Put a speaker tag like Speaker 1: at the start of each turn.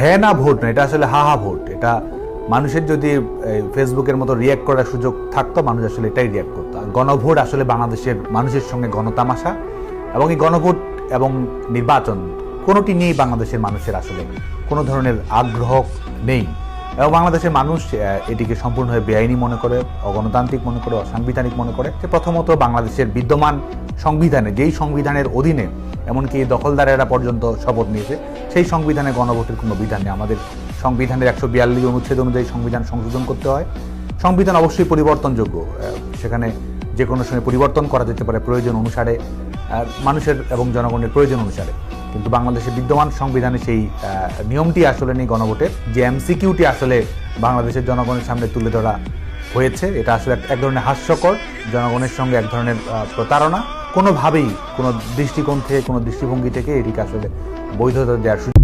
Speaker 1: হ্যাঁ না ভোট না, এটা আসলে হা হা ভোট। এটা মানুষের যদি ফেসবুকের মতো রিয়াক্ট করার সুযোগ থাকতো, মানুষ আসলে এটাই রিয়াক্ট করতো। গণভোট আসলে বাংলাদেশের মানুষের সঙ্গে গণতামাশা এবং এই গণভোট এবং নির্বাচন কোনোটি নিয়েই বাংলাদেশের মানুষের আসলে কোনো ধরনের আগ্রহ নেই। এবং বাংলাদেশের মানুষ এটিকে সম্পূর্ণভাবে বেআইনি মনে করে, অগণতান্ত্রিক মনে করে, অসাংবিধানিক মনে করে যে প্রথমত বাংলাদেশের বিদ্যমান সংবিধানে, যেই সংবিধানের অধীনে, এমনকি দখলদারেরা পর্যন্ত শপথ নিয়েছে, সেই সংবিধানে গণভোটের কোনো বিধান নেই। আমাদের সংবিধানের একশো বিয়াল্লিশ অনুচ্ছেদ অনুযায়ী সংবিধান সংশোধন করতে হয়। সংবিধান অবশ্যই পরিবর্তনযোগ্য। সেখানে যে কোনো সময় পরিবর্তন করা যেতে পারে প্রয়োজন অনুসারে মানুষের এবং জনগণের প্রয়োজন অনুসারে। কিন্তু বাংলাদেশের বিদ্যমান সংবিধানে সেই নিয়মটি আসলে নেই গণভোটের যে এমসিকিউটি আসলে বাংলাদেশের জনগণের সামনে তুলে ধরা হয়েছে, এটা আসলে এক- এক ধরনের হাস্যকর, জনগণের সঙ্গে এক ধরনের প্রতারণা। কোনোভাবেই কোনো দৃষ্টিকোণ থেকে কোনো দৃষ্টিভঙ্গি থেকে এটিকে আসলে বৈধতা দেওয়ার সুযোগ